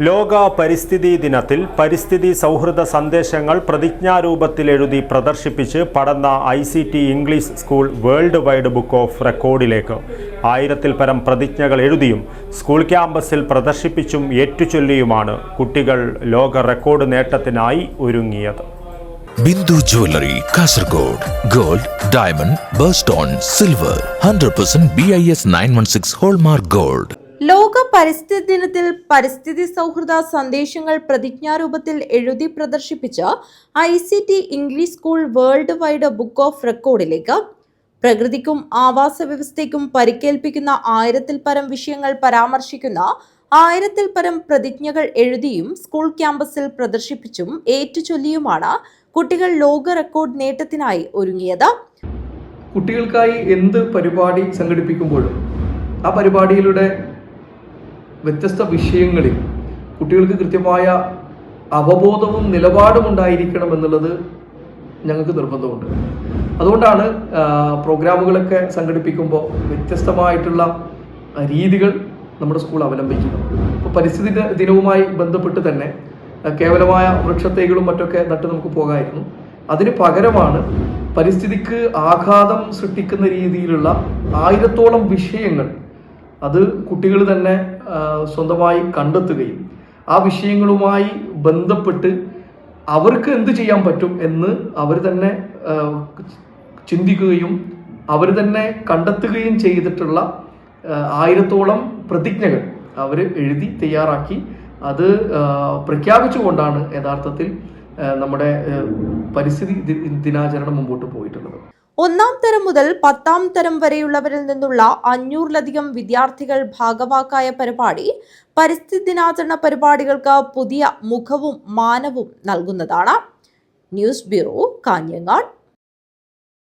ലോക പരിസ്ഥിതി ദിനത്തിൽ പരിസ്ഥിതി സൗഹൃദ സന്ദേശങ്ങൾ പ്രതിജ്ഞാരൂപത്തിൽ എഴുതി പ്രദർശിപ്പിച്ച് Padanna I C T English school world wide book of റെക്കോർഡിലേക്ക് ആയിരത്തിൽ പരം പ്രതിജ്ഞകൾ എഴുതിയും സ്കൂൾ ക്യാമ്പസിൽ പ്രദർശിപ്പിച്ചും ഏറ്റുചൊല്ലിയുമാണ് കുട്ടികൾ ലോക റെക്കോർഡ് നേട്ടത്തിനായി ഒരുങ്ങിയത്. Bindu jewellery Kasaragod gold diamond birthstone silver hundred percent B I S nine one six hallmark gold. ലോക പരിസ്ഥിതി ദിനത്തിൽ പരിസ്ഥിതി സൗഹൃദ സന്ദേശങ്ങൾ പ്രതിജ്ഞാരൂപത്തിൽ എഴുതി പ്രദർശിപ്പിച്ച I C T English school world wide book of റെക്കോർഡിലേക്ക് പ്രകൃതിക്കും ആവാസ വ്യവസ്ഥയ്ക്കും പരിക്കേൽപ്പിക്കുന്ന ആയിരത്തിൽ പരം വിഷയങ്ങൾ പരാമർശിക്കുന്ന ആയിരത്തിൽ പരം പ്രതിജ്ഞകൾ എഴുതിയും സ്കൂൾ ക്യാമ്പസിൽ പ്രദർശിപ്പിച്ചും ഏറ്റുചൊല്ലിയുമാണ് കുട്ടികൾ ലോക റെക്കോർഡ് നേട്ടത്തിനായി ഒരുങ്ങിയത്. കുട്ടികൾക്കായി എന്ത് പരിപാടി സംഘടിപ്പിക്കുമ്പോഴും ആ പരിപാടിയിലൂടെ വ്യത്യസ്ത വിഷയങ്ങളിൽ കുട്ടികൾക്ക് കൃത്യമായ അവബോധവും നിലപാടും ഉണ്ടായിരിക്കണം എന്നുള്ളത് ഞങ്ങൾക്ക് നിർബന്ധമുണ്ട്. അതുകൊണ്ടാണ് പ്രോഗ്രാമുകളൊക്കെ സംഘടിപ്പിക്കുമ്പോൾ വ്യത്യസ്തമായിട്ടുള്ള രീതികൾ നമ്മുടെ സ്കൂൾ അവലംബിക്കുന്നത്. ഇപ്പോൾ പരിസ്ഥിതി ദിനവുമായി ബന്ധപ്പെട്ട് തന്നെ കേവലമായ വൃക്ഷത്തൈകളും മറ്റൊക്കെ നട്ട് നമുക്ക് പോകാമായിരുന്നു അതിന് പകരമാണ് പരിസ്ഥിതിക്ക് ആഘാതം സൃഷ്ടിക്കുന്ന രീതിയിലുള്ള ആയിരത്തോളം വിഷയങ്ങൾ അത് കുട്ടികൾ തന്നെ സ്വന്തമായി കണ്ടെത്തുകയും ആ വിഷയങ്ങളുമായി ബന്ധപ്പെട്ട് അവർക്ക് എന്ത് ചെയ്യാൻ പറ്റും എന്ന് അവർ തന്നെ ചിന്തിക്കുകയും അവർ തന്നെ കണ്ടെത്തുകയും ചെയ്തിട്ടുള്ള ആയിരത്തോളം പ്രതിജ്ഞകൾ അവർ എഴുതി തയ്യാറാക്കി. അത് പ്രഖ്യാപിച്ചുകൊണ്ടാണ് യഥാർത്ഥത്തിൽ നമ്മുടെ പരിസ്ഥിതി ദിനാചരണം മുമ്പോട്ട് പോയിട്ടുള്ളത്. ഒന്നാം തരം മുതൽ പത്താം തരം വരെയുള്ളവരിൽ നിന്നുള്ള അഞ്ഞൂറിലധികം വിദ്യാർത്ഥികൾ ഭാഗവാക്കായ പരിപാടി പരിസ്ഥിതി ദിനാചരണ പരിപാടികൾക്ക് പുതിയ മുഖവും മാനവും നൽകുന്നതാണ്. News bureau Kanhangad.